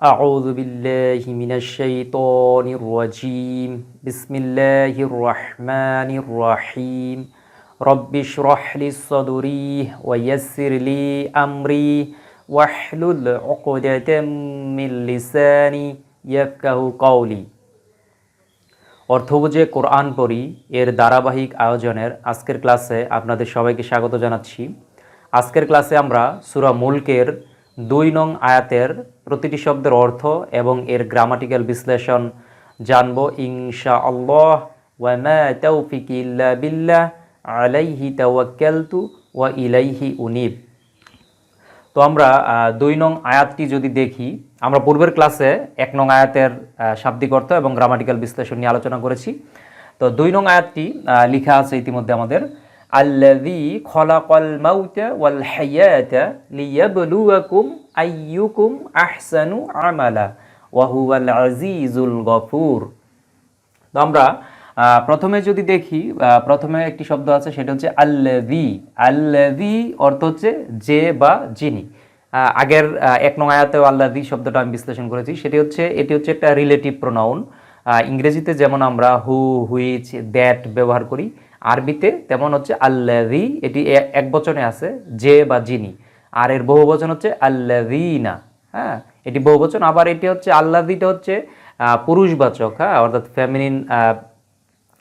أعوذ بالله من الشيطان الرجيم بسم الله الرحمن الرحيم رب اشرح لي صدري ويسر لي أمري واحلل عقدة من لساني يفقه قولي অর্থবুঝে কোরআন পড়ি এর ধারাবাহিক আয়োজনের আজকের ক্লাসে আপনাদের সবাইকে স্বাগত জানাচ্ছি আজকের ক্লাসে আমরা সুরা মুলকের দুই নং আয়াতের প্রতিটি শব্দের অর্থ এবং এর গ্রামাটিক্যাল বিশ্লেষণ জানব ইনশা আল্লাহ ওয়ামা তৌফিক ইল্লা বিল্লাহ, আলাইহি তাওয়াক্কালতু ওয়া ইলাইহি উনিব। তো আমরা দুই নং আয়াতটি যদি দেখি, আমরা পূর্বের ক্লাসে এক নং আয়াতের শাব্দিক অর্থ এবং গ্রামাটিক্যাল বিশ্লেষণ নিয়ে আলোচনা করেছি। তো দুই নং আয়াতটি লিখা আছে ইতিমধ্যে আমাদের। আল্লাযী খলাকাল মাউতা ওয়াল হায়াতা লিয়াবলুয়াকুম আইয়ুকুম আহসানু আমালা ওয়া আজিজুল গফুর। তো আমরা প্রথমে যদি দেখি প্রথমে একটি শব্দ আছে, সেটা হচ্ছে আল্লাভি আল্লাভি অর্থ হচ্ছে যে বা যিনি। আগের এক নং আয়াতেও আল্লাভি শব্দটা আমি বিশ্লেষণ করেছি, সেটি হচ্ছে, এটি হচ্ছে একটা রিলেটিভ প্রোনাউন ইংরেজিতে যেমন আমরা হু, হুইচ, দ্যাট ব্যবহার করি আরবিতে তেমন হচ্ছে আল্লাভি এটি এক বচনে আছে, যে বা যিনি। আর এর বহু বচন হচ্ছে আল্লাভিনা হ্যাঁ? এটি বহু বচন, আবার এটি হচ্ছে আল্লাভিটা হচ্ছে পুরুষবাচক হ্যাঁ? অর্থাৎ ফ্যামিলিন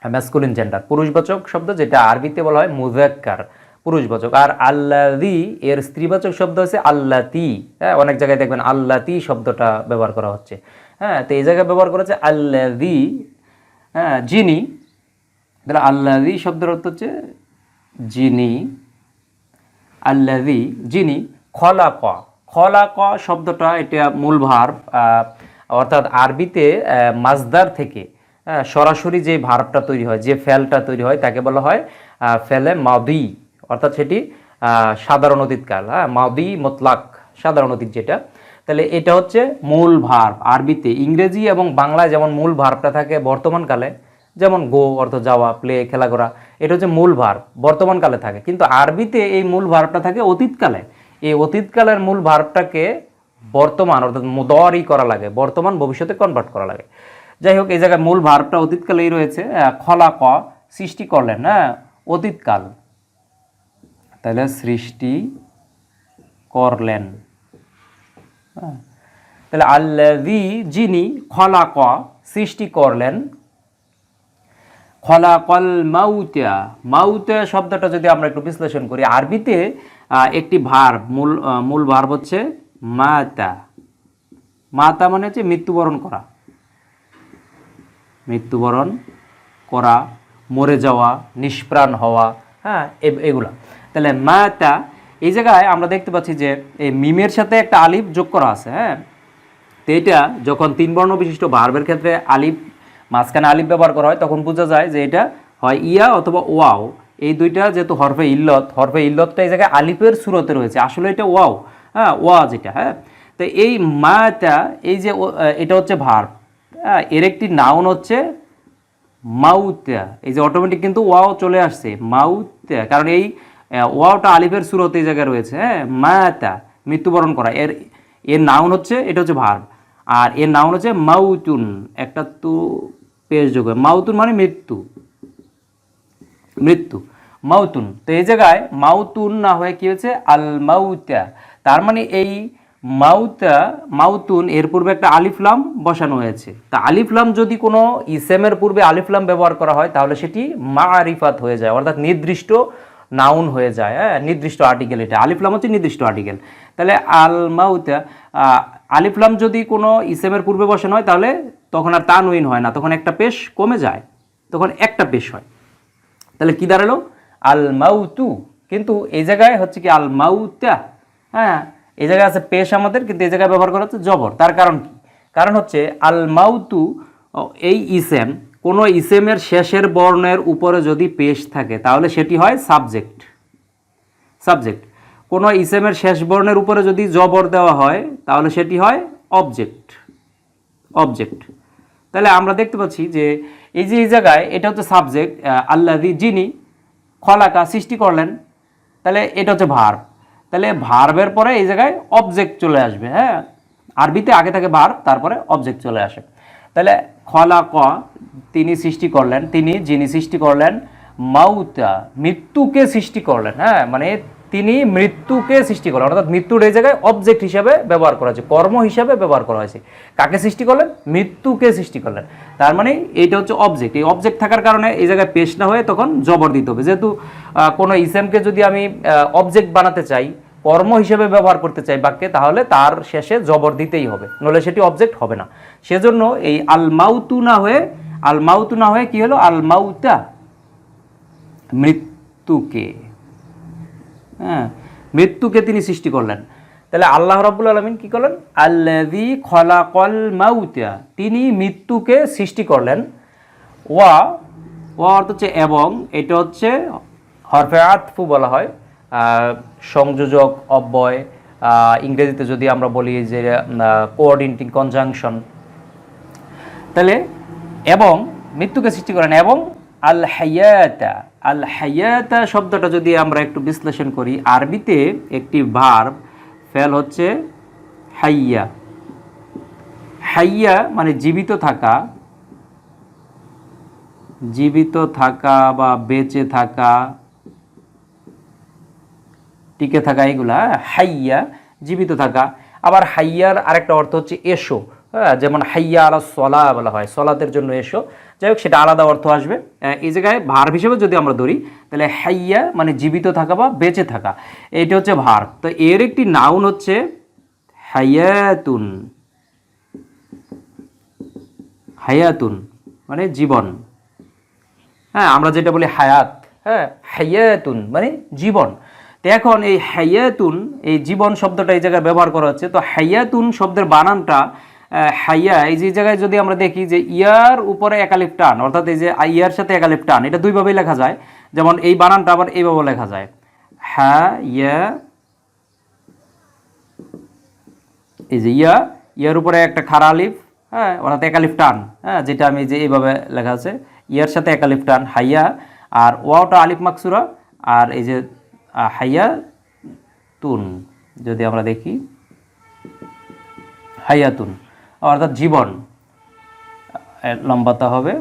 ম্যাসকুলিন জেন্ডার পুরুষবাচক শব্দ যেটা আরবিতে বলা হয় মুজাক্কার পুরুষবাচক। আর আল্লাদি এর স্ত্রীবাচক শব্দ হচ্ছে আল্লাতি হ্যাঁ? অনেক জায়গায় দেখবেন আল্লাতি শব্দটা ব্যবহার করা হচ্ছে হ্যাঁ? তো এই জায়গায় ব্যবহার করা হচ্ছে আল্লাদি হ্যাঁ? যিনি তাহলে আল্লাদি শব্দের অর্থ হচ্ছে যিনি আল্লাদি যিনি খলাক। খলাক শব্দটা এটা মূল আহ, অর্থাৎ আরবিতে মাজদার থেকে সরাসরি যে ভার্বটা তৈরি হয় যে ফেলটা তৈরি হয় তাকে বলা হয় ফেলে মাদি অর্থাৎ সেটি সাধারণ অতীতকাল হ্যাঁ মাদি মতলাক সাধারণ অতীত যেটা। তাহলে এটা হচ্ছে মূল ভার্ব আরবিতে। ইংরেজি এবং বাংলায় যেমন মূল ভার্বটা থাকে বর্তমানকালে যেমন গো অর্থ যাওয়া প্লে খেলা করা, এটা হচ্ছে মূল ভার্ব বর্তমানকালে থাকে। কিন্তু আরবিতে এই মূল ভার্বটা থাকে অতীতকালে। এই অতীতকালের মূল ভার্বটাকে বর্তমান, অর্থাৎ দরই করা লাগে, বর্তমান ভবিষ্যতে কনভার্ট করা লাগে। যাই হোক, এই জায়গায় মূল ভার্বটা অতীতকালেই রয়েছে খলা, ক, সৃষ্টি করলেন হ্যাঁ অতীতকাল। তাহলে সৃষ্টি করলেন। হ্যাঁ। তাহলে আল্লাযী যিনি খলাক সৃষ্টি করলেন খলাকল মাউতা মাউতা শব্দটা যদি আমরা একটু বিশ্লেষণ করি, আরবিতে একটি ভার মূল মূল ভার হচ্ছে মাতা। মাতা মানে হচ্ছে মৃত্যুবরণ করা। মৃত্যুবরণ করা, মরে যাওয়া, নিষ্প্রাণ হওয়া হ্যাঁ এগুলা। তাহলে মাতা, এই জায়গায় আমরা দেখতে পাচ্ছি যে এই মিমের সাথে একটা আলিফ যোগ করা আছে হ্যাঁ। তো এটা যখন তিন বর্ণ বিশিষ্ট ভার্বের ক্ষেত্রে আলিফ মাঝখানে আলিফ ব্যবহার করা হয়, তখন বোঝা যায় যে এটা হয় ইয়া অথবা ওয়াও। এই দুইটা যেহেতু হরফে ইল্লত, হরফে ইল্লতটা এই জায়গায় আলিফের সুরতে রয়েছে। আসলে এটা ওয়াও হ্যাঁ ওয়া যেটা হ্যাঁ। তো এই মাটা, এই যে এটা হচ্ছে ভার হ্যাঁ এর একটি নাউন হচ্ছে মাউতা। এই যে অটোমেটিক কিন্তু ওয়াও চলে আসছে, মাউতা। কারণ এই ওয়াওটা আলিফের সুরত এই জায়গায় রয়েছে হ্যাঁ মাতা, মৃত্যুবরণ করা। এর এর নাউন হচ্ছে, এটা হচ্ছে ভার্ব আর এর নাউন হচ্ছে মাউতুন, একটা তো পেশ যোগ হয়। মাউতুন মানে মৃত্যু। মৃত্যু। মাউতুন। তো এই জায়গায় মাউতুন না হয়ে কি হয়েছে? আল মাউতা তার মানে এই মাউতা, মাউতুন, এর পূর্বে একটা আলিফলাম বসানো হয়েছে। তা আলিফলাম যদি কোনো ইসেমের পূর্বে আলিফলাম ব্যবহার করা হয়, তাহলে সেটি মারিফাত হয়ে যায়, অর্থাৎ নির্দিষ্ট নাউন হয়ে যায়। হ্যাঁ নির্দিষ্ট আর্টিকেল এটা। আলিফলাম হচ্ছে নির্দিষ্ট আর্টিকেল। তাহলে আল মাউতা আলিফলাম যদি কোনো ইসেমের পূর্বে বসানো হয় তাহলে তখন আর তানউইন হয় না। তখন একটা পেশ কমে যায়, তখন একটা পেশ হয়। তাহলে কি দাঁড়াল? আল মাউতু। কিন্তু এই জায়গায় হচ্ছে কি আল মাউতা। হ্যাঁ এই জায়গায় আছে পেশ আমাদের, কিন্তু এই জায়গায় ব্যবহার করা হচ্ছে জবর। তার কারণ কি? কারণ হচ্ছে আল মাউতু এই ইসেম, কোনো ইসেমের শেষের বর্ণের উপরে যদি পেশ থাকে, তাহলে সেটি হয় সাবজেক্ট। সাবজেক্ট। কোনো ইসেমের শেষ বর্ণের উপরে যদি জবর দেওয়া হয়, তাহলে সেটি হয় অবজেক্ট অবজেক্ট তাহলে আমরা দেখতে পাচ্ছি যে এই যে এই জায়গায়, এটা হচ্ছে সাবজেক্ট আল্লাদি যিনি খলাকা সৃষ্টি করলেন, তাহলে এটা হচ্ছে ভার্ব তাহলে ভার্বের পরে এই জায়গায় অবজেক্ট চলে আসবে হ্যাঁ? আরবিতে আগে থাকে ভার তারপরে অবজেক্ট চলে আসে। তাহলে খলা ক তিনি সৃষ্টি করলেন, তিনি যিনি সৃষ্টি করলেন, মাউতা, মৃত্যুকে সৃষ্টি করলেন হ্যাঁ? মানে তিনি মৃত্যুকে সৃষ্টি করলেন, অর্থাৎ মৃত্যুর এই জায়গায় অবজেক্ট হিসাবে ব্যবহার করা হয়েছে, কর্ম হিসাবে ব্যবহার করা হয়েছে। কাকে সৃষ্টি করলেন? মৃত্যুকে সৃষ্টি করলেন। তার মানে এইটা হচ্ছে অবজেক্ট এই অবজেক্ট থাকার কারণে এই জায়গায় পেশ না হয়ে তখন জবর দিতে হবে। যেহেতু কোনো ইসেমকে যদি আমি অবজেক্ট বানাতে চাই, কর্ম হিসেবে ব্যবহার করতে চাই বাক্যে, তাহলে তার শেষে জবর দিতেই হবে। নলে সেটি অবজেক্ট হবে না। সেজন্য এই আল মাউতু না হয়ে আল মাউতু না হয়ে কি হলো? আল মাউতা মৃত্যুকে হ্যাঁ মৃত্যুকে তিনি সৃষ্টি করলেন। তাহলে আল্লাহ রাব্বুল আলমিন কি করলেন? আল্লাদি খলাকল মাউতা, তিনি মৃত্যুকে সৃষ্টি করলেন। ওয়া ওয়া অর্থ হচ্ছে এবং, এটা হচ্ছে হরফে আতফু বলা হয়। সংযোজক, অব্যয় ইংরেজিতে যদি আমরা বলি যে কোঅর্ডিনেটিং কনজাংশন তাহলে, এবং, মৃত্যুকে সৃষ্টি করেন এবং আল হায়াতা আল হায়াতা শব্দটা যদি আমরা একটু বিশ্লেষণ করি, আরবিতে একটি ভার্ব ফেল হচ্ছে হাইয়া। হাইয়া মানে জীবিত থাকা জীবিত থাকা বা বেঁচে থাকা, টিকে থাকা, এগুলা, হাইয়া, জীবিত থাকা। আবার হাইয়ার আরেকটা অর্থ হচ্ছে এসো। হ্যাঁ যেমন হাইয়া আলা সলা বলা হয়, সলাতের জন্য এসো। যাই হোক, সেটা আলাদা অর্থ আসবে। এই জায়গায় ভার হিসেবে যদি আমরা ধরি, তাহলে হাইয়া মানে জীবিত থাকা বা বেঁচে থাকা। এইটা হচ্ছে ভার তো এর একটি নাউন হচ্ছে হায়াতুন হায়াতুন মানে জীবন। হ্যাঁ আমরা যেটা বলি হায়াত হ্যাঁ হায়াতুন মানে জীবন। তো এখন এই হায়াতুন এই জীবন শব্দটা এই জায়গায় ব্যবহার করা হচ্ছে। তো হায়াতুন শব্দের বানানটা হাইয়া, এই যে জায়গায় যদি আমরা দেখি যে ইয়ার উপরে একালিপ টান, অর্থাৎ এই যে ইয়ার সাথে একালিপ টান, এটা দুইভাবেই লেখা যায়। যেমন এই বানানটা আবার এইভাবে লেখা যায়। হ্যাঁ ইয়া, এই যে ইয়া, ইয়ার উপরে একটা খারা আলিফ হ্যাঁ অর্থাৎ একালিফ টান হ্যাঁ যেটা আমি যে এইভাবে লেখা আছে। ইয়ার সাথে একালিফ টান, হাইয়া, আর ওয়াওটা আলিফ মাকসুরা, আর এই যে হাইয়া, তুন, যদি আমরা দেখি। হাইয়াতুন অর্থাৎ জীবন লম্বাতা হবে।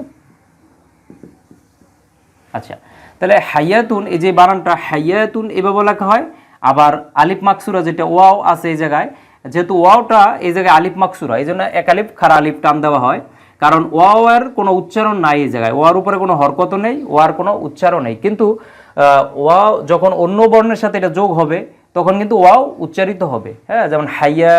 আচ্ছা তাহলে হাইয়াতুন, এই যে বানানটা হাইয়াতুন এভাবে লেখা হয়, আবার আলিফ মাকসুরা যেটা ওয়াও আছে এই জায়গায়, যেহেতু ওয়াওটা এই জায়গায় আলিফ মাকসুরা এই জন্য এক আলিফ, খারা আলিফ টান দেওয়া হয়। কারণ ওয়াও এর কোনো উচ্চারণ নাই এই জায়গায়, ওয়ার উপরে কোনো হরকত নেই, ওয়ার কোনো উচ্চারণ নেই। কিন্তু ওয়াও যখন অন্য বর্ণের সাথে এটা যোগ হবে, তখন কিন্তু ওয়াও উচ্চারিত হবে। হ্যাঁ যেমন হাইয়া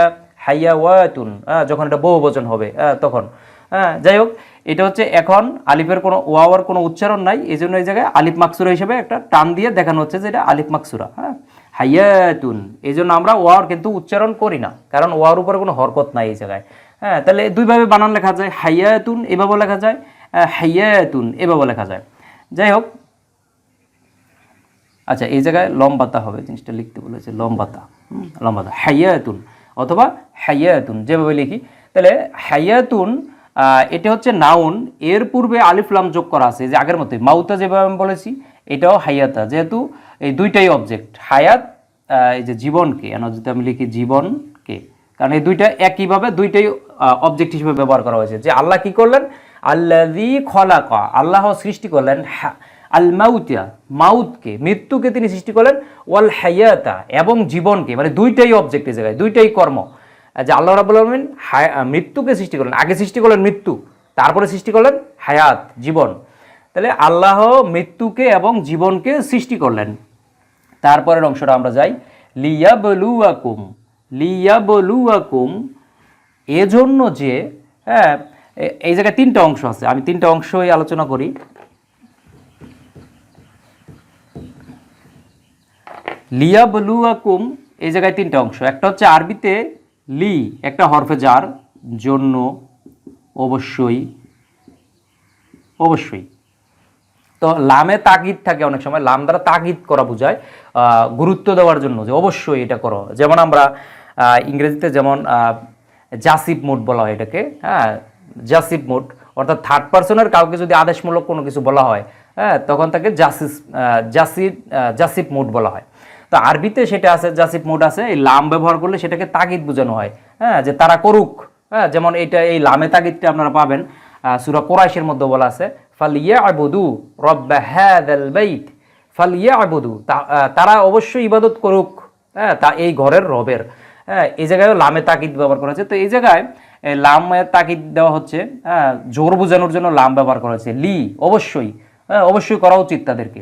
হাইয়া ওয়াতুন হ্যাঁ যখন এটা বহুবচন হবে হ্যাঁ তখন। হ্যাঁ যাই হোক, এটা হচ্ছে এখন আলিফের কোনো ওয়াওয়ার কোনো উচ্চারণ নাই এই জন্য এই জায়গায় আলিফ মাকসুরা হিসেবে একটা টান দিয়ে দেখানো হচ্ছে যে এটা আলিফ মাকসুরা হ্যাঁ? হাইয়াতুন এই জন্য আমরা ওয়ার কিন্তু উচ্চারণ করি না, কারণ ওয়ার উপরে কোনো হরকত নাই এই জায়গায়। হ্যাঁ তাহলে দুইভাবে বানান লেখা যায়, হাইয়াতুন এভাবে লেখা যায় হাইয়াতুন এভাবে লেখা যায়। যাই হোক আচ্ছা এই জায়গায় লম্বাতা হবে, জিনিসটা লিখতে বলেছে, লম্বাতা লম্বাতা, হাইয়াতুন। অথবা হাইয়াতুন, যেভাবে লিখি। তাহলে হাইয়াতুন এটা হচ্ছে নাউন। এর পূর্বে আলিফলাম যোগ করা আছে যে আগের মতোই। মাউতা যেভাবে আমি বলেছি, এটাও হাইয়াতা। যেহেতু এই দুইটাই অবজেক্ট হায়াত এই যে জীবনকে যদি আমি লিখি জীবনকে। কারণ এই দুইটা একইভাবে, দুইটাই অবজেক্ট হিসেবে ব্যবহার করা হয়েছে। যে আল্লাহ কি করলেন? আল্লাদি খলাকা, আল্লাহ সৃষ্টি করলেন আল মাউতিয়া, মাউতকে, মৃত্যুকে তিনি সৃষ্টি করলেন, ওয়াল হায়াতা, এবং জীবনকে মানে দুইটাই অবজেক্ট এই জায়গায়, দুইটাই কর্ম। যে আল্লাহ রাবুল আলমিন মৃত্যুকে সৃষ্টি করলেন, আগে সৃষ্টি করলেন মৃত্যু, তারপরে সৃষ্টি করলেন হায়াত, জীবন। তাহলে আল্লাহ মৃত্যুকে এবং জীবনকে সৃষ্টি করলেন। তারপরের অংশটা আমরা যাই, লিয়াবলুয়াকুম লিয়াবলুয়াকুম, এজন্য যে হ্যাঁ এই জায়গায় তিনটা অংশ আছে, আমি তিনটা অংশই আলোচনা করি। লিয়াবলুয়াকুম, এই জায়গায় তিনটা অংশ। একটা হচ্ছে আরবিতে লি, একটা হরফে যার জন্য, অবশ্যই অবশ্যই। তো লামে তাগিদ থাকে অনেক সময়, লাম দ্বারা তাগিদ করা বোঝায় গুরুত্ব দেওয়ার জন্য যে অবশ্যই এটা করো। যেমন আমরা ইংরেজিতে যেমন জাসিব মুড বলা হয় এটাকে হ্যাঁ জাসিব মুড, অর্থাৎ থার্ড পার্সনের কাউকে যদি আদেশমূলক কোনো কিছু বলা হয় হ্যাঁ তখন তাকে জাসিস জাসিব জাসিব মুড বলা হয়। তো আরবিতে সেটা আছে জাসিফ মোড আছে, এই লাম ব্যবহার করলে সেটাকে তাগিদ বোঝানো হয়। হ্যাঁ যে তারা করুক। হ্যাঁ যেমন এইটা এই লামে তাগিদটা আপনারা পাবেন। সুরা কোরাইশের মধ্যে বলা আছে ফালিয়া আবুদু রব্বা হ্যাদাল বাইত। ফালিয়া আবুদু তারা অবশ্যই ইবাদত করুক। হ্যাঁ তা এই ঘরের রবের। হ্যাঁ এই জায়গায় লামে তাকিদ ব্যবহার করা হচ্ছে তো এই জায়গায় লামের তাকিদ দেওয়া হচ্ছে হ্যাঁ জোর বোঝানোর জন্য লাম ব্যবহার করা হচ্ছে লি, অবশ্যই। হ্যাঁ অবশ্যই করা উচিত তাদেরকে।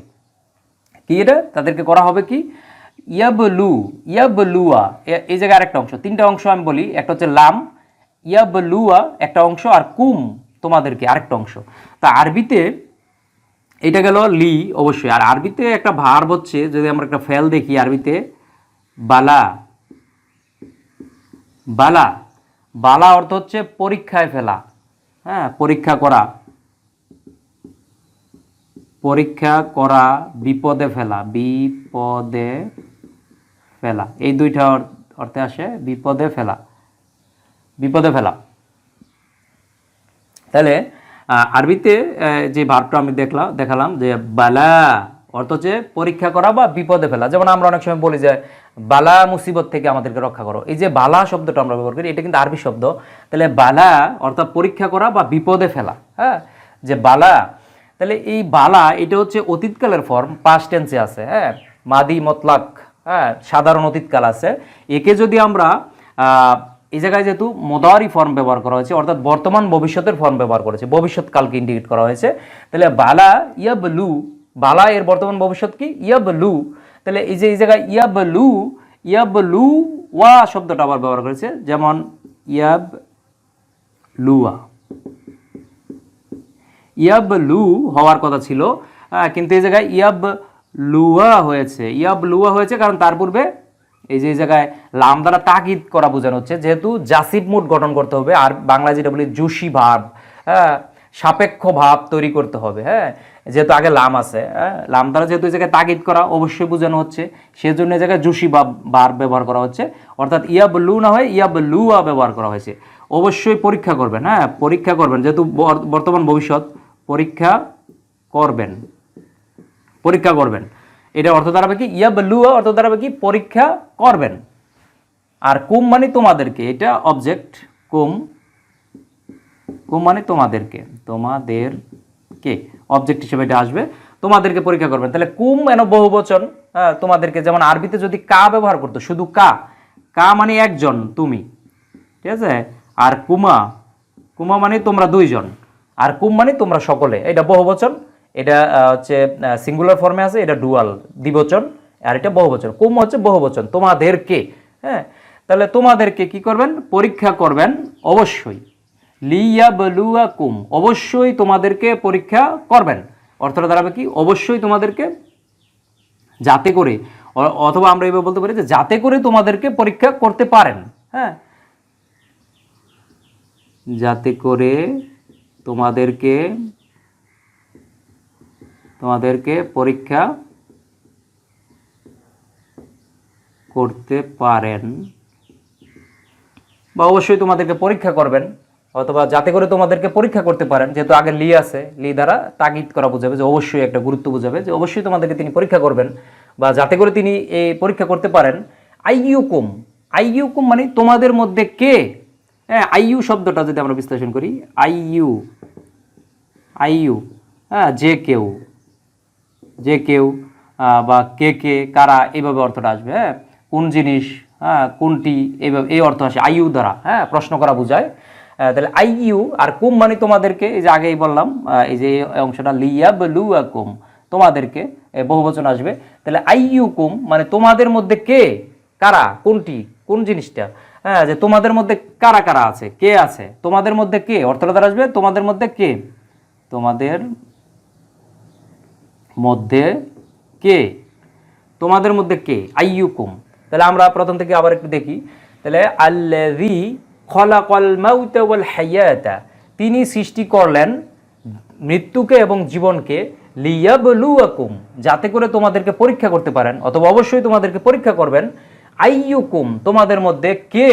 কি এটা? তাদেরকে করা হবে কি? ইয়াবলু, ইয়াবলুয়া এই জায়গায় আরেকটা অংশ, তিনটা অংশ আমি বলি, একটা হচ্ছে লাম, ইয়াবলুয়া, একটা অংশ, আর কুম তোমাদেরকে আরেকটা অংশ। তা আরবিতে এটা গেল লি, অবশ্যই। আর আরবিতে একটা ভার্ব হচ্ছে, যদি আমরা একটা ফেল দেখি আরবিতে, বালা। বালা বালা অর্থ হচ্ছে পরীক্ষায় ফেলা। হ্যাঁ পরীক্ষা করা। পরীক্ষা করা, বিপদে ফেলা, বিপদে ফেলা। এই দুইটা অর্থে আসে বিপদে ফেলা। বিপদে ফেলা। তাহলে আরবিতে যে ভার্বটা আমি দেখলাম দেখালাম যে বালা অর্থ হচ্ছে পরীক্ষা করা বা বিপদে ফেলা। যেমন আমরা অনেক সময় বলি যে বালা মুসিবত থেকে আমাদেরকে রক্ষা করো। এই যে বালা শব্দটা আমরা ব্যবহার করি, এটা কিন্তু আরবি শব্দ। তাহলে বালা অর্থাৎ পরীক্ষা করা বা বিপদে ফেলা। হ্যাঁ? যে বালা, তাহলে এই বালা, এটা হচ্ছে অতীতকালের ফর্ম পাস্ট টেন্সে আছে। হ্যাঁ? মাদি মতলাক। হ্যাঁ সাধারণ অতীতকাল আছে। একে যদি আমরা এই জায়গায় যেহেতু মোদারি ফর্ম ব্যবহার করা হয়েছে অর্থাৎ বর্তমান ভবিষ্যতের ফর্ম ব্যবহার করেছে ভবিষ্যৎকালকে ইন্ডিকেট করা হয়েছে তাহলে বালা ইয়াব লু বালা এর বর্তমান ভবিষ্যৎ কি? ইয়াব লু তাহলে এই যে এই জায়গায় ইয়াবলু ইয়াবলু ওয়া শব্দটা আবার ব্যবহার করেছে যেমন ইয়াব লুয়া ইয়াব লু হওয়ার কথা ছিল আহ, কিন্তু এই জায়গায় ইয়াব লুয়া হয়েছে। ইয়াব লুয়া হয়েছে কারণ তার পূর্বে এই যে জায়গায় লাম দ্বারা তাকিদ করা বোঝানো হচ্ছে, যেহেতু জাসিব মুড গঠন করতে হবে আর বাংলা যেটা বলি জুসি ভাব হ্যাঁ সাপেক্ষ ভাব তৈরি করতে হবে হ্যাঁ যেহেতু আগে লাম আছে হ্যাঁ লাম দ্বারা যেহেতু এই জায়গায় তাকিদ করা অবশ্যই বোঝানো হচ্ছে, সেজন্য এই জায়গায় জুসি ভাব বার ব্যবহার করা হচ্ছে, অর্থাৎ ইয়াব লু না হয় ইয়াব লুয়া ব্যবহার করা হয়েছে। অবশ্যই পরীক্ষা করবেন হ্যাঁ পরীক্ষা করবেন, যেহেতু বর- বর্তমান ভবিষ্যৎ, পরীক্ষা করবেন। পরীক্ষা করবেন। এটা অর্থ দাঁড়াবে কি ইয়াবলুয়া অর্থ দাঁড়াবে কি পরীক্ষা করবেন। আর কুম মানে তোমাদেরকে এটা অবজেক্ট কুম কুম মানে তোমাদেরকে তোমাদেরকে। অবজেক্ট হিসেবে এটা আসবে তোমাদেরকে পরীক্ষা করবেন। তাহলে কুম এন বহু বচন হ্যাঁ, তোমাদেরকে যেমন আরবিতে যদি কা ব্যবহার করতো শুধু কা কা মানে একজন তুমি। ঠিক আছে? আর কুমা কুমা মানে তোমরা দুইজন আর কুম মানে তোমরা সকলে এটা বহুবচন। এটা হচ্ছে সিঙ্গুলার ফর্মে আছে, এটা ডুয়াল দ্বিবচন, আর এটা বহুবচন। কুম হচ্ছে বহুবচন। তোমাদেরকে হ্যাঁ? তাহলে তোমাদেরকে কি করবেন? পরীক্ষা করবেন অবশ্যই। লিয়া বলুয়া কুম অবশ্যই তোমাদেরকে পরীক্ষা করবেন। অর্থটা দাঁড়াবে কি? অবশ্যই তোমাদেরকে যাতে করে অথবা আমরা এভাবে বলতে পারি যে যাতে করে তোমাদেরকে পরীক্ষা করতে পারেন। হ্যাঁ? যাতে করে তোমাদেরকে তোমাদেরকে পরীক্ষা করতে পারেন। বা অবশ্যই তোমাদেরকে পরীক্ষা করবেন, অথবা যাতে করে তোমাদেরকে পরীক্ষা করতে পারেন, যেহেতু আগে লি আছে, লি দ্বারা তাগিদ করা বোঝাবে, যে অবশ্যই একটা গুরুত্ব বোঝাবে, যে অবশ্যই তোমাদেরকে তিনি পরীক্ষা করবেন, বা যাতে করে তিনি এই পরীক্ষা করতে পারেন। আইইউকুম আইইউকুম মানে তোমাদের মধ্যে কে? হ্যাঁ আইইউ শব্দটা যদি আমরা বিশ্লেষণ করি আইইউ আইইউ হ্যাঁ যে কেউ। যে কেউ বা কে কে, কারা এইভাবে অর্থটা আসবে হ্যাঁ? কোন জিনিস হ্যাঁ কোনটি এইভাবে এই অর্থ আসে আইইউ দ্বারা হ্যাঁ? প্রশ্ন করা বোঝায়। তাহলে আইইউ আর কুম মানে তোমাদেরকে, এই যে আগেই বললাম এই যে অংশটা লিয়াব লু কুম তোমাদেরকে বহুবচন আসবে। তাহলে আইইউ কুম মানে তোমাদের মধ্যে কে, কারা, কোনটি, কোন জিনিসটা হ্যাঁ যে তোমাদের মধ্যে কারা কারা আছে, কে আছে, তোমাদের মধ্যে কে, অর্থটা দ্বারা আসবে, তোমাদের মধ্যে কে, তোমাদের মধ্যে কে? তোমাদের মধ্যে কে? আইয়ুকুম। তাহলে আমরা প্রথম থেকে আবার একটু দেখি। তাহলে আল্লাযী খলাকাল মাউতা ওয়াল হায়াতা। তিনি সৃষ্টি করলেন মৃত্যুকে এবং জীবনকে লিয়াবলুয়াকুম, যাতে করে তোমাদেরকে পরীক্ষা করতে পারেন, অথবা অবশ্যই তোমাদেরকে পরীক্ষা করবেন। আইয়ুকুম, তোমাদের মধ্যে কে?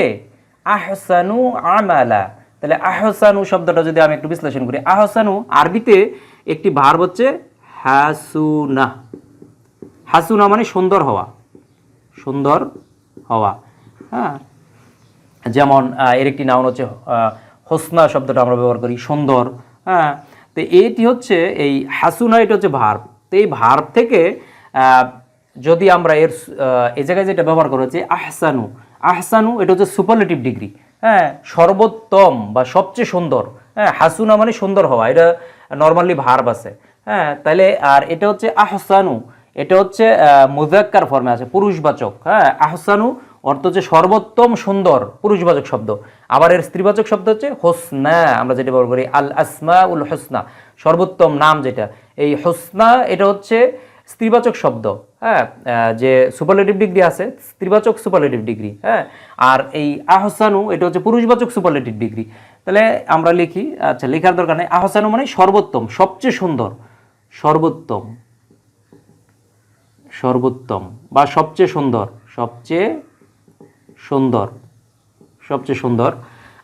আহসানু আমালা। তাহলে আহসানু শব্দটা যদি আমি একটু বিশ্লেষণ করি, আহসানু আরবিতে একটি ভার্ব হচ্ছে হাসুনা। হাসুনা মানে সুন্দর হওয়া। সুন্দর হওয়া। হ্যাঁ? যেমন এর একটি নাম হচ্ছে হোসনা শব্দটা আমরা ব্যবহার করি, সুন্দর। হ্যাঁ? তো এটি হচ্ছে এই হাসুনা, এটা হচ্ছে ভার্ব। তো এই ভার্ব থেকে যদি আমরা এর এই জায়গায় যেটা ব্যবহার করা হচ্ছে, আহসানু। আহসানু, এটা হচ্ছে সুপারলেটিভ ডিগ্রি হ্যাঁ? সর্বোত্তম বা সবচেয়ে সুন্দর। হ্যাঁ? হাসুনা মানে সুন্দর হওয়া। এটা নর্মালি ভার্ব আছে। হ্যাঁ তাহলে আর এটা হচ্ছে আহসানু। এটা হচ্ছে মুজাক্কার ফর্মে আছে, পুরুষবাচক। হ্যাঁ আহসানু অর্থ হচ্ছে সর্বোত্তম সুন্দর, পুরুষবাচক শব্দ। আবার এর স্ত্রীবাচক শব্দ হচ্ছে হোসনা, আমরা যেটা ব্যবহার করি আল আসমা উল হোসনা। সর্বোত্তম নাম যেটা, এই হোসনা এটা হচ্ছে স্ত্রীবাচক শব্দ। হ্যাঁ যে সুপারলেটিভ ডিগ্রি আছে, স্ত্রীবাচক সুপারলেটিভ ডিগ্রি হ্যাঁ আর এই আহসানু এটা হচ্ছে পুরুষবাচক সুপারলেটিভ ডিগ্রি তাহলে আমরা লিখি আচ্ছা লেখার দরকার নেই। আহসানু মানে সর্বোত্তম, সবচেয়ে সুন্দর। সর্বোত্তম। সর্বোত্তম বা সবচেয়ে সুন্দর। সবচেয়ে সুন্দর। সবচেয়ে সুন্দর।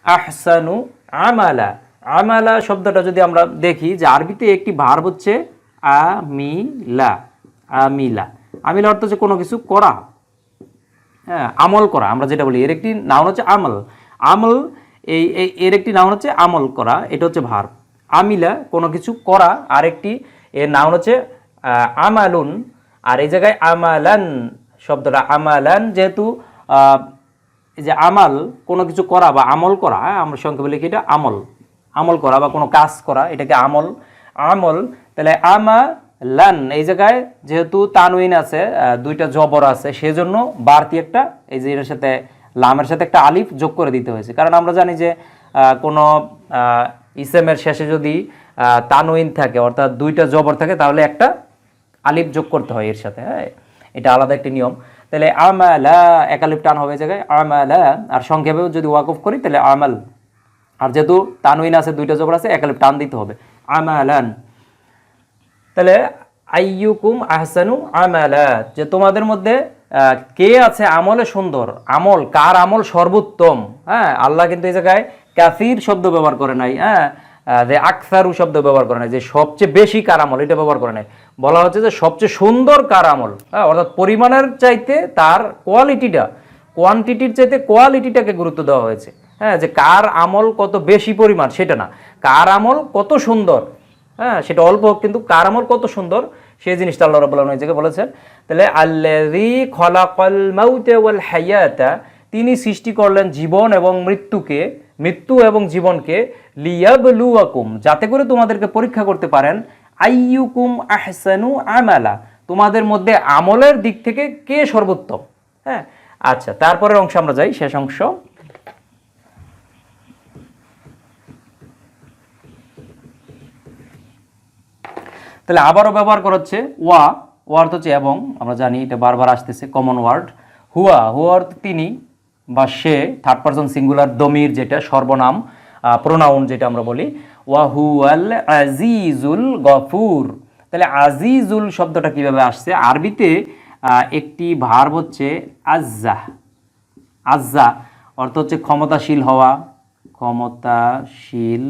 আহসানু আমালা। আমালা শব্দটা যদি আমরা দেখি যে আরবিতে একটি ভার্ব হচ্ছে আমিলা। আমিলা। আমিলা অর্থ হচ্ছে কোনো কিছু করা। হ্যাঁ আমল করা। আমরা যেটা বলি, এর একটি নাম হচ্ছে আমল। আমল, এই, এই- এর একটি নাম হচ্ছে আমল করা। এটা হচ্ছে ভার আমিলা কোনো কিছু করা। আর একটি এর নাম হচ্ছে আমালুন। আর এই জায়গায় আমালান শব্দটা আমালান যেহেতু যে আমাল কোনো কিছু করা বা আমল করা হ্যাঁ, আমরা সংক্ষেপে লিখি এটা আমল। আমল করা বা কোনো কাজ করা এটাকে আমল। আমল তাহলে আমা লান এই জায়গায় যেহেতু তানউইন আছে দুইটা জবর আছে সেজন্য বাড়তি একটা এই যে এর সাথে লামের সাথে একটা আলিফ যোগ করে দিতে হয়েছে। কারণ আমরা জানি যে কোনো ইসেমের শেষে যদি আহ, তানউইন থাকে অর্থাৎ দুইটা জবর থাকে তাহলে একটা আলিফ যোগ করতে হয় এর সাথে হ্যাঁ? এটা আলাদা একটি নিয়ম। তাহলে আমালা এক আলিফ টান হবে জায়গায় আমালা আর সংক্ষেপেও যদি ওয়াকফ করি তাহলে আমাল। আর যেহেতু তানউইন আছে দুইটা জবর আছে এক আলিফ টান দিতে হবে। আমালান। তাহলে আইয়ুকুম আহসানু আমালা যে তোমাদের মধ্যে কে আছে আমলে সুন্দর? আমল কার আমল সর্বোত্তম? হ্যাঁ আল্লাহ কিন্তু এই জায়গায় কাফির শব্দ ব্যবহার করে নাই হ্যাঁ? যে আকসারু শব্দ ব্যবহার করে নাই যে সবচেয়ে বেশি কার আমল এটা ব্যবহার করে নাই বলা হচ্ছে যে সবচেয়ে সুন্দর কার আমল হ্যাঁ অর্থাৎ পরিমাণের চাইতে তার কোয়ালিটিটা কোয়ান্টিটির চাইতে কোয়ালিটিটাকে গুরুত্ব দেওয়া হয়েছে। হ্যাঁ যে কার আমল কত বেশি পরিমাণ, সেটা না। কার আমল কত সুন্দর হ্যাঁ সেটা অল্প হোক, কিন্তু কার আমল কত সুন্দর, সেই জিনিসটা আল্লাহ এই জায়গায় বলেছেন। তাহলে, আল্লাযী খলাকাল মাউতা ওয়াল তিনি সৃষ্টি করলেন জীবন এবং মৃত্যুকে মৃত্যু এবং জীবনকে লিয়াবলুয়াকুম, যাতে করে তোমাদেরকে পরীক্ষা করতে পারেন, আইয়ুকুম আহসানু আমালা, তোমাদের মধ্যে আমলের দিক থেকে কে সর্বোত্তম? হ্যাঁ আচ্ছা তারপরের অংশ আমরা যাই, শেষ অংশ। তাহলে আবারও ব্যবহার করা হচ্ছে, ওয়া ওয়া অর্থ হচ্ছে এবং, আমরা জানি এটা বারবার আসতেছে কমন ওয়ার্ড হুয়া হুয়া অর্থ তিনি বা সে থার্ড পারসন সিঙ্গুলার দমির যেটা, সর্বনাম প্রোনাউন যেটা আমরা বলি, ওয়া হুয়াল আজিজুল গফুর। তাহলে আজিজুল শব্দটা কীভাবে আসছে? আরবিতে একটি ভার্ব হচ্ছে আজ্জা। আজ্জা অর্থ হচ্ছে ক্ষমতাশীল হওয়া, ক্ষমতাশীল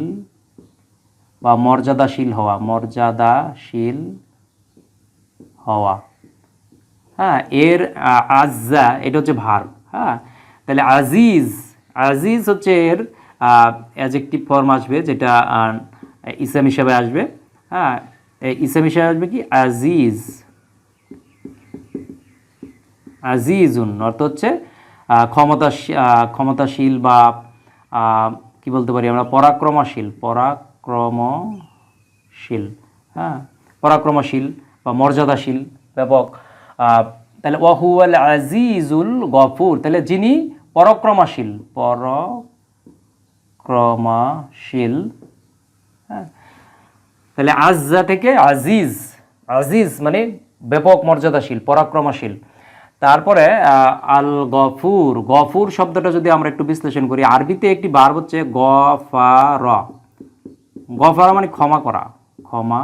বা মর্যাদাশীল হওয়া মর্যাদাশীল হওয়া। হ্যাঁ এর আজ্জা, এটা হচ্ছে ভার হ্যাঁ? তাহলে আজিজ আজিজ হচ্ছে এর অ্যাজেক্টিভ ফর্ম আসবে যেটা ইসাম হিসাবে আসবে। হ্যাঁ ইসেম হিসাবে আসবে কি? আজিজ। আজিজুন, অর্থ হচ্ছে ক্ষমতা ক্ষমতাশীল বা কি বলতে পারি আমরা? পরাক্রমশীল পরাক্রমশীল। হ্যাঁ পরাক্রমশীল বা মর্যাদাশীল, ব্যাপক। তাহলে ওয়াহুয়াল আজিজুল গফুর, তাহলে যিনি পরাক্রমশীল, পরক্রমাশীল হ্যাঁ? তাহলে আজ্জা থেকে আজিজ আজিজ মানে ব্যাপক মর্যাদাশীল, পরাক্রমাশীল। তারপরে আল গফুর গফুর শব্দটা যদি আমরা একটু বিশ্লেষণ করি, আরবিতে একটি বার হচ্ছে গফার। গফারা মানে ক্ষমা করা ক্ষমা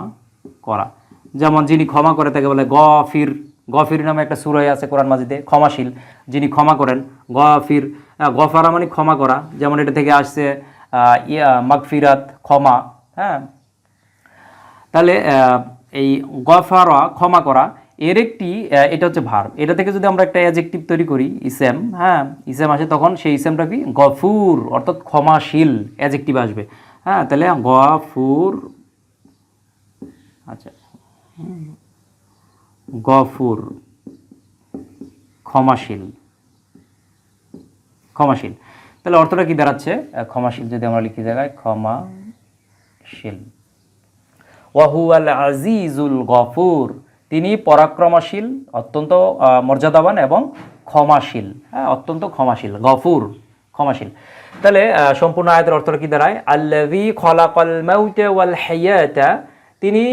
করা। যেমন যিনি ক্ষমা করে, তাকে বলে গফির। গফির নামে একটা সুরাই আছে কোরআন মাজিদে, ক্ষমাশীল, যিনি ক্ষমা করেন। গফির গফারা মানে ক্ষমা করা, যেমন এটা থেকে আসছে মাগফিরাত, ক্ষমা হ্যাঁ? তাহলে এই গফারা, ক্ষমা করা, এর একটি এটা হচ্ছে ভার্ব এটা থেকে যদি আমরা একটা অ্যাজেক্টিভ তৈরি করি, ইসেম হ্যাঁ? ইসেম আসে তখন সেই ইসেমটা কি? গফুর, অর্থাৎ ক্ষমাশীল অ্যাজেক্টিভ আসবে। হ্যাঁ? তাহলে গফুর আচ্ছা। গফুর, ক্ষমাশীল। ক্ষমাশীল। তাহলে অর্থটা কি দাঁড়াচ্ছে? ক্ষমাশীল যদি আমরা লিখি জায়গায়, ক্ষমাশীল। ওয়াহুয়াল আজিজুল গফুর, তিনি পরাক্রমশীল, অত্যন্ত মর্যাদাবান এবং ক্ষমাশীল। হ্যাঁ অত্যন্ত ক্ষমাশীল, গফুর, ক্ষমাশীল। তাহলে সম্পূর্ণ আয়াতের অর্থটা কি দাঁড়ায়? আল্লাযী খলাকাল মাউতা ওয়াল হায়াতা, তিনি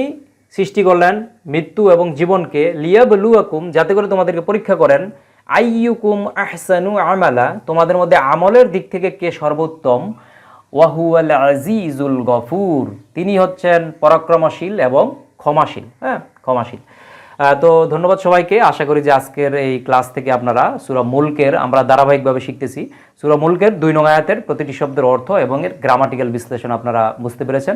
সৃষ্টি করলেন মৃত্যু এবং জীবনকে লিয়াবলুয়াকুম, যাতে করে তোমাদেরকে পরীক্ষা করেন, আইয়ুকুম আহসানু আমালা, তোমাদের মধ্যে আমলের দিক থেকে কে সর্বোত্তম? ওয়াহুয়াল আজিজুল গফুর, তিনি হচ্ছেন পরাক্রমশীল এবং ক্ষমাশীল হ্যাঁ ক্ষমাশীল। তো ধন্যবাদ সবাইকে, আশা করি যে আজকের এই ক্লাস থেকে আপনারা সুরা মুলকের, আমরা ধারাবাহিকভাবে শিখতেছি। সুরা মুলকের দুই নং প্রতিটি শব্দের অর্থ এবং এর গ্রামাটিক্যাল বিশ্লেষণ আপনারা বুঝতে পেরেছেন।